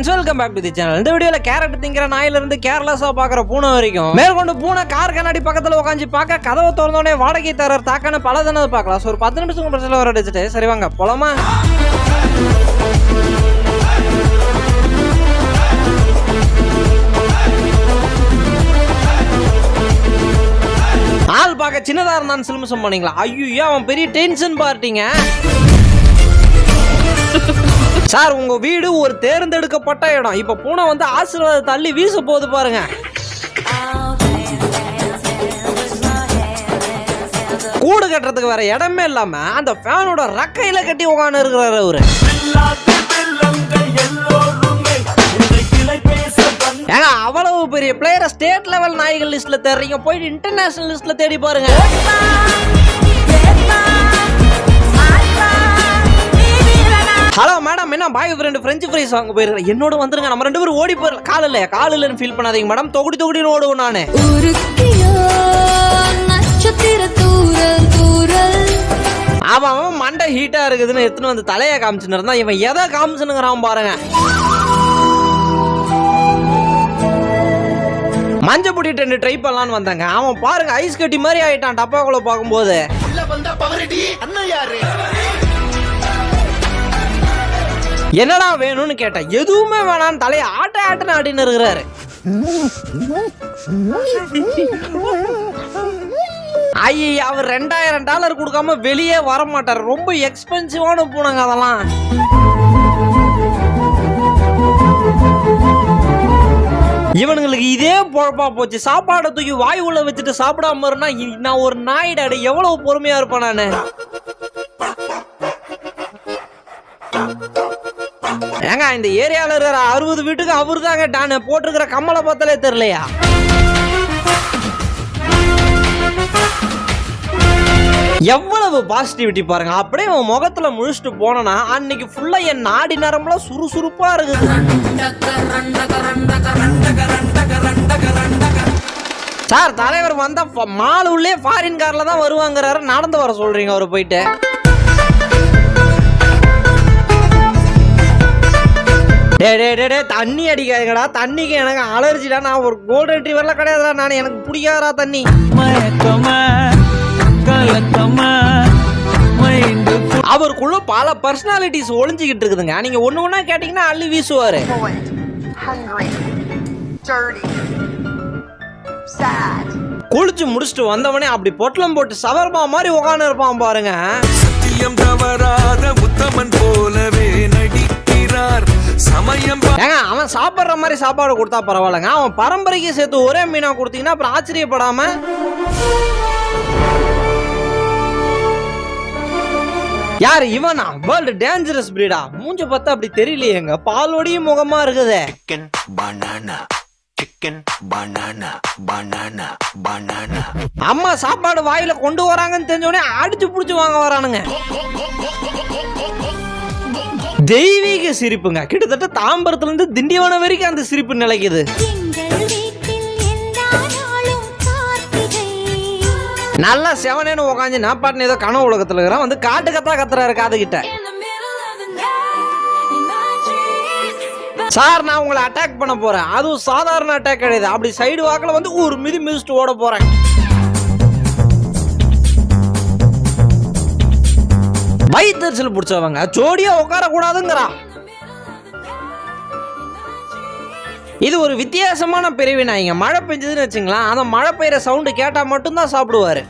Friends welcome back to the channel இந்த வீடியோல carrot திங்கிற நாயில இருந்து கேர்லெஸ்ஸா பாக்குற பூனை வரைக்கும். மேற்கொண்டு பூனை கார் கண்ணாடி பக்கத்துல உட்காந்து பார்க்க கதவை திறந்தோடனே வாடகை தரர் தாக்கான பல தினது பார்க்கலாம். ஸோ ஒரு பத்து நிமிஷம் பிரச்சனை வர அடிச்சுட்டு சரி வாங்க போலாமா? ஆள் பார்க்க சின்னதா இருந்தான்னு சிலுமிசம் பண்ணீங்களா ஐயோ அவன் பெரிய டென்ஷன் பார்ட்டிங்க. சார் உங்க வீடு ஒரு தேர்ந்தெடுக்கப்பட்ட இடம். இப்ப பூனை வந்து ஆசீர்வாதம் தள்ளி வீச போகுது பாருங்க. கூடு கட்டுறதுக்கு வேற இடமே இல்லாம அந்த ஃபேனோட ரக்கையில கட்டி உட்காந்து இருக்கிறாரு அவரு. ஏங்க அவ்வளவு பெரிய பிளேயரை ஸ்டேட் லெவல் நாய்கள் லிஸ்ட்ல தேடுறீங்க. போயிட்டு இன்டர்நேஷனல் லிஸ்ட்ல தேடி பாருங்க. ஹலோ மேடம் என்ன பாய் ஃப்ரெண்டு ஃப்ரெஞ்சு ஃப்ரைஸ் வாங்க போயிருக்கேன் என்னோட வந்துருங்க. நம்ம ரெண்டு பேரும் ஓடி போயிடலாம் கால் இல்லையா கால் இல்லைன்னு ஃபீல் பண்ணாதீங்க மேடம் தொகுடி தொகுடின்னு ஓடுவோம் நானு. நட்சத்திர தூரல் தூரல். அவன் அவன் மண்டை ஹீட்டா இருக்குதுன்னு எடுத்துன்னு வந்து தலையை காமிச்சுன்னு இருந்தா இவன் எதை காமிச்சுனுங்கிறான் பாருங்க. மஞ்ச பொடி டெண்டு ட்ரை பண்ணலான்னு வந்தாங்க. அவன் பாருங்க ஐஸ் கட்டி மாதிரி ஆயிட்டான் டப்பாக்குள்ள பார்க்கும்போது. என்னடா வேணும்னு கேட்டேன். எதுவுமே வேணாம்னு தலையை ஆட்ட ஆட்டன ஆடின்னு இருக்கிறாரு. ஐயா அவர் ரெண்டாயிரம் டாலர் கொடுக்காம வெளியே வர மாட்டார் ரொம்ப எக்ஸ்பென்சிவான பூனைங்க அதெல்லாம். இவனுங்களுக்கு இதே பொழப்பா போச்சு. சாப்பாடை தூக்கி வாய் உள்ள வச்சுட்டு சாப்பிடாம இருந்தா நான் ஒரு நாயிடாடு எவ்வளவு பொறுமையா இருப்பேன் நானு. ஏங்க இந்த ஏரியாவில் இருக்கிற அறுபது வீட்டுக்கு அவரு தாங்க டானு. போட்டிருக்கிற கம்மலை பார்த்தாலே தெரியலையா? எவ்வளவு பாசிட்டிவிட்டி பாருங்க. அப்படியே உன் முகத்துல முழிச்சிட்டு போனனா அன்னைக்கு ஃபுல்லா என் நாடி நரம்புலாம் சுறுசுறுப்பா இருக்குது. சார் தலைவர் வந்தா மாலு உள்ளே ஃபாரின் கார்ல தான் வருவாங்கிறாரு. நடந்து வர சொல்றீங்க அவர் போயிட்டு. டே டே டே டே தண்ணி அடிக்காதீங்கடா. தண்ணிக்கு எனக்கு அலர்ஜிடா நான் ஒரு கோல்டன் ரெட்ரீவர்ல கிடையாதுடா. நான் எனக்கு பிடிக்காதடா தண்ணி. அவருக்குள்ள பல பர்சனாலிட்டிஸ் ஒளிஞ்சுக்கிட்டு இருக்குதுங்க. நீங்க ஒண்ணு ஒண்ணா கேட்டீங்கன்னா அள்ளி வீசுவாரு. குளிச்சு முடிச்சுட்டு வந்தவனே அப்படி பொட்டலம் போட்டு சவர்மா மாதிரி உட்காந்து இருப்பான் பாருங்க. சத்தியம் தவறாத உத்தமன் போலவே ஏங்க அவன் சாப்பிட்ற மாதிரி சாப்பாடு கொடுத்தா பரவாயில்லைங்க. அவன் பரம்பரைக்கு சேர்த்து ஒரே மீனா கொடுத்தீங்கன்னா அப்புறம் ஆச்சரியப்படாம? யார் இவனா? வேர்ல்டு டேஞ்சரஸ் பிரீடா மூஞ்ச பார்த்தா அப்படி தெரியலையேங்க. பாலோடையும் முகமா இருக்குதே. Chicken banana. Chicken banana banana banana. அம்மா சாப்பாடு வாயில கொண்டு வராங்கன்னு தெரிஞ்சோடனே அடிச்சு புடிச்சு வாங்க வரானுங்க. தெய்வீக சிரிப்புங்க. கிட்டத்தட்ட தாம்பரத்துல இருந்து திண்டிவனம் வரைக்கும் அந்த சிரிப்பு நிலைக்குது. நல்லா செவனேன்னு உக்காந்து நான் பாட்டுன்னு ஏதோ கனவு உலகத்துல இருக்கிறான். வந்து காட்டு கத்தா கத்துறாரு காது கிட்ட In the middle of the night, in my dreams, sir நான் உங்களை அட்டாக் பண்ண போறேன். அதுவும் சாதாரண அட்டாக் கிடையாது. அப்படி சைடு வாக்குல வந்து ஒரு மிதி மிதிச்சுட்டு ஓட போறேன். வயிற்றுச்சல் பிடிச்சவங்க. ஜோடியா உட்கார இது ஒரு வித்தியாசமான பிரிவு நாய்ங்க மழை பெஞ்சதுன்னு வச்சுங்களேன். அந்த மழை பெய்யுற சவுண்டு கேட்டா மட்டும்தான் சாப்பிடுவாரு.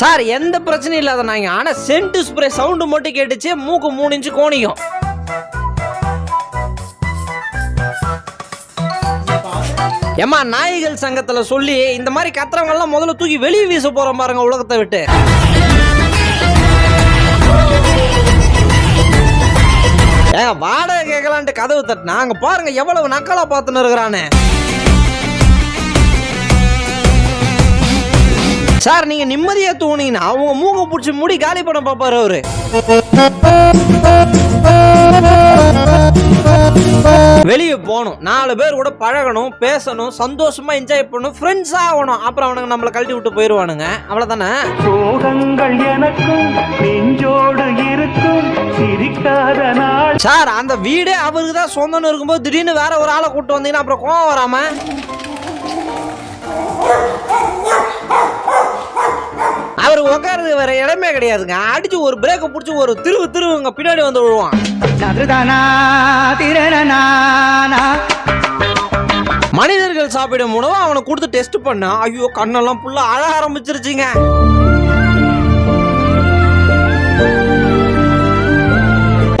சார் எந்த பிரச்சனையும் இல்லாத நாய்ங்க ஆனா சென்ட் ஸ்ப்ரே சவுண்டு மட்டும் கேட்டுச்சு. மூக்கு மூணு இன்ச்சு கோணியும் ஏமா நாய்கள் சங்கத்துல சொல்லி இந்த மாதிரி கத்துறவங்க எல்லாம் முதல்ல தூக்கி வெளியே வீச போறோம் பாருங்க உலகத்தை விட்டு. ஏங்க வாடகை கேட்கலான்ட்டு கதவு தட்டினா அங்க பாருங்க எவ்வளவு நக்கலா பார்த்துன்னு இருக்கிறானே. சார் நீங்க நிம்மதியா தூங்குனீங்கன்னா அவங்க மூங்க பிடிச்சி முடி காலி பண்ண பார்ப்பாரு அவரு. வெளியே போகணும். நாலு பேர் கூட பழகணும் பேசணும் சந்தோஷமா என்ஜாய் பண்ணணும் ஃப்ரெண்ட்ஸ் ஆகணும். அப்புறம் அவனுங்க நம்மளை கழட்டி விட்டு போயிடுவானுங்க அவ்வளவுதானே? சோகங்கள் எனக்கும் நெஞ்சோடு இருக்கும் சிரிக்காத நாள். சார் அந்த வீடே அவருக்கு தான் சொந்தம்னு இருக்கும்போது திடீர்னு வேற ஒரு ஆளை கூட்டு வந்தீங்கன்னா அப்புறம் கோவம் வராம? அவர் உட்காருது வேற இடமே கிடையாதுங்க. அடிச்சு ஒரு பிரேக்கை பிடிச்சி ஒரு திருவு திருவுங்க பின்னாடி வந்து விழுவான். நதுதானா திரணனானா மனிதர்கள் சாப்பிடும் உணவு அவனை கொடுத்து டெஸ்ட் பண்ணா ஐயோ கண்ணெல்லாம் புள்ள அழ ஆரம்பிச்சிருச்சுங்க.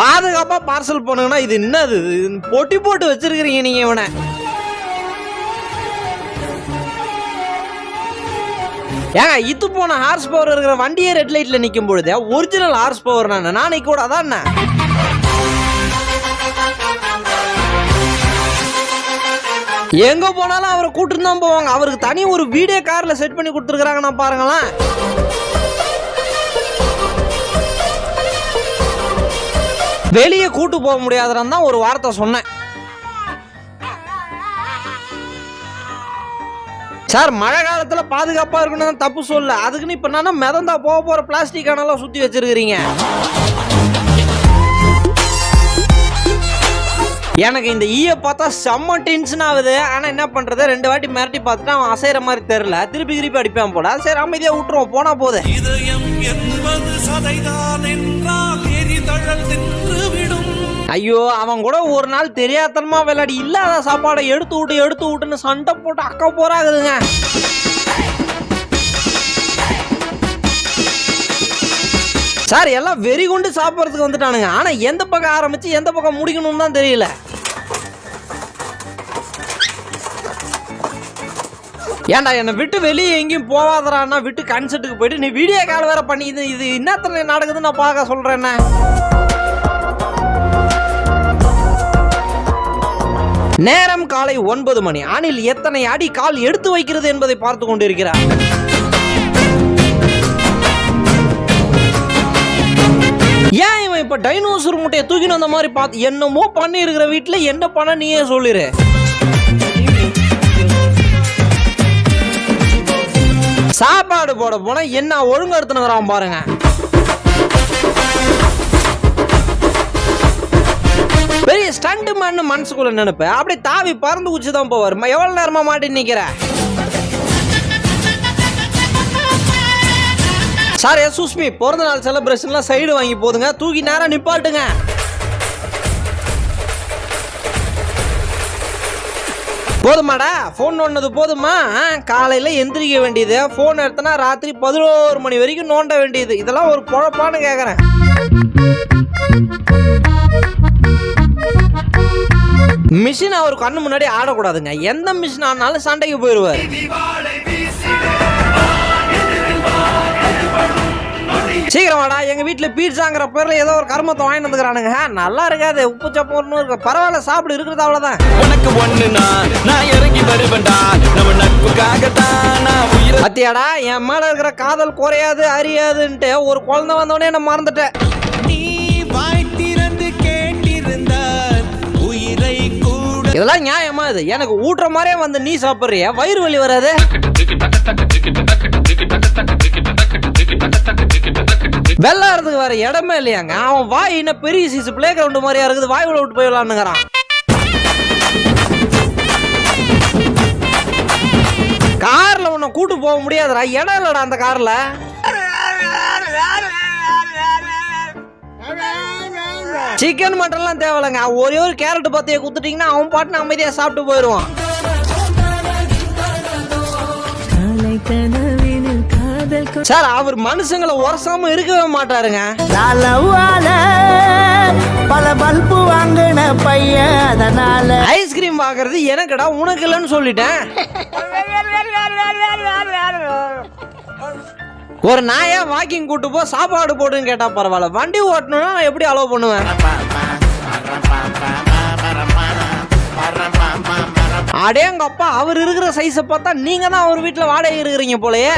பாதுகாப்பா பார்சல் பண்ணுங்கன்னா இது என்னது? பொட்டி போட்டு வச்சிருக்கிறீங்க நீங்க இவனை. ஏங்க இது போன ஹார்ஸ் பவர் இருக்கிற வண்டியே ரெட் லைட்ல நிற்கும் பொழுது ஒரிஜினல் ஹார்ஸ் பவர் நான் நாளைக்கு கூட அதான் என்ன? எங்க போனாலும் அவரை கூட்டிட்டு தான் போவாங்க. அவருக்கு தனி ஒரு வீடியோ கார்ல செட் பண்ணி கொடுத்துருக்காங்க நான் பாருங்களேன். வெளியே கூட்டு போக முடியாதுன்னு தான் ஒரு வார்த்தை சொன்னேன். சார் மழை காலத்துல பாதுகாப்பா இருக்கணும் தப்பு சொல்ல அதுக்குன்னு இப்ப என்னன்னா மிதந்தா போக போற பிளாஸ்டிக் அணெல்லாம் சுத்தி வச்சிருக்கிறீங்க. எனக்கு இந்த ஈய பார்த்தா செம்ம டென்ஷன் ஆகுது. ஆனா என்ன பண்றது? ரெண்டு வாட்டி மிரட்டி பார்த்துட்டு அவன் அசைற மாதிரி தெரியல. திருப்பி திருப்பி அடிப்பான் போல. சரி அமைதியா விட்டுருவோம். போனா போதே இதயம் என்பது சதைதான் என்றால் எரிதழல் நின்று விடும் ஐயோ அவன் கூட ஒரு நாள் தெரியாதனமா விளையாடி இல்லாத சாப்பாடை எடுத்து விட்டு எடுத்து விட்டுன்னு சண்டை போட்டு அக்க போறாகுதுங்க சார் எல்லாம் வெறி கொண்டு சாப்பிட்றதுக்கு வந்துட்டானுங்க. ஆனால் எந்த பக்கம் ஆரம்பித்து எந்த பக்கம் முடிக்கணும்னு தான் தெரியல. ஏன்டா என்னை விட்டு வெளியே எங்கேயும் போவாதரான்னா விட்டு கன்சர்ட்டுக்கு போயிட்டு நீ வீடியோ கால் வேற பண்ணி இது இது என்னத்தனை நடக்குதுன்னு நான் பார்க்க சொல்கிறேன் என்ன நேரம் காலை ஒன்பது மணி. அணில் எத்தனை அடி கால் எடுத்து வைக்கிறது என்பதை பார்த்து கொண்டிருக்கிறார். இப்ப டைனோசர் முட்டையை தூக்கின்னு வந்த மாதிரி பார்த்து என்னமோ பண்ணி இருக்கிற வீட்டுல என்ன பண்ண நீயே சொல்லிரு. சாப்பாடு போட போனா என்ன ஒழுங்கு பாருங்க. பெரிய ஸ்டண்ட் மேன் மனசுக்குள்ள நினைப்பேன். அப்படியே தாவி பறந்து குச்சி தான் போவார் எவ்வளவு நேரமா மாட்டி நிக்கிறேன் சார் எஸ் சுஷ்மி பிறந்த நாள் செலிப்ரேஷன்லாம் சைடு வாங்கி போதுங்க. தூக்கி நேரம் நிப்பாட்டுங்க. போதுமாடா. ஃபோன் நோண்டது போதுமா? காலையில் எந்திரிக்க வேண்டியது. ஃபோன் எடுத்தனா ராத்திரி பதினோரு மணி வரைக்கும் நோண்ட வேண்டியது. இதெல்லாம் ஒரு குழப்பான்னு கேட்குறேன் மிஷின் அவர் கண்ணு முன்னாடி ஆடக்கூடாதுங்க. எந்த மிஷின் ஆனாலும் சண்டைக்கு போயிடுவார் சீக்கிரம் வாடா எங்க வீட்டுல பீட்சாங்கிற பேர்ல ஏதோ ஒரு கருமத்தை வாங்கிட்டு வந்துக்கிறானுங்க நல்லா இருக்காது உப்பு சப்போர்னு இருக்கு பரவாயில்ல சாப்பிடு இருக்கிறது அவ்வளவுதான் உனக்கு ஒண்ணுனா நான் இறங்கி வருவேன்டா நம்ம நட்புக்காகத்தான் பத்தியாடா என் மேல இருக்கிற காதல் குறையாது அறியாதுன்ட்டு ஒரு குழந்தை வந்தோடனே நான் மறந்துட்டேன் நீ வாய் திறந்து கேட்டிருந்தால் உயிரை கூட இதெல்லாம் நியாயமா இது எனக்கு ஊட்டுற மாதிரியே வந்து நீ சாப்பிடுறிய வயிறு வலி வராது வெள்ளாடுறதுக்கு வேற இடமே இல்லையாங்க? அவன் வாய் என்ன பெரிய சீசு பிளே கிரவுண்ட் மாதிரியா இருக்குது? வாய் விட்டு விட்டு போயிடலான்னுங்கிறான் கார்ல உன்னை கூட்டு போக முடியாதுடா. இடம் இல்லடா அந்த கார்ல. சிக்கன் மட்டன்லாம் தேவையில்லைங்க. ஒரே ஒரு கேரட் பத்திய குத்துட்டீங்கன்னா அவன் பாட்டுன்னு அமைதியாக சாப்பிட்டு போயிடுவான். சார் அவர் மனுஷங்களை உரசாம இருக்கவே மாட்டாருங்க. பல பல்பு வாங்கின பையன் அதனால. ஐஸ்கிரீம் வாங்குறது எனக்குடா உனக்கு இல்லைன்னு சொல்லிட்டேன். ஒரு நாயா வாக்கிங் கூட்டு போ சாப்பாடு போடுன்னு கேட்டா பரவாயில்ல. வண்டி ஓட்டணும்னா நான் எப்படி அலோவ் பண்ணுவேன்? அடேங்கப்பா அவர் இருக்கிற சைஸை பார்த்தா நீங்க தான் அவர் வீட்டில் வாடகை இருக்கிறீங்க போலயே.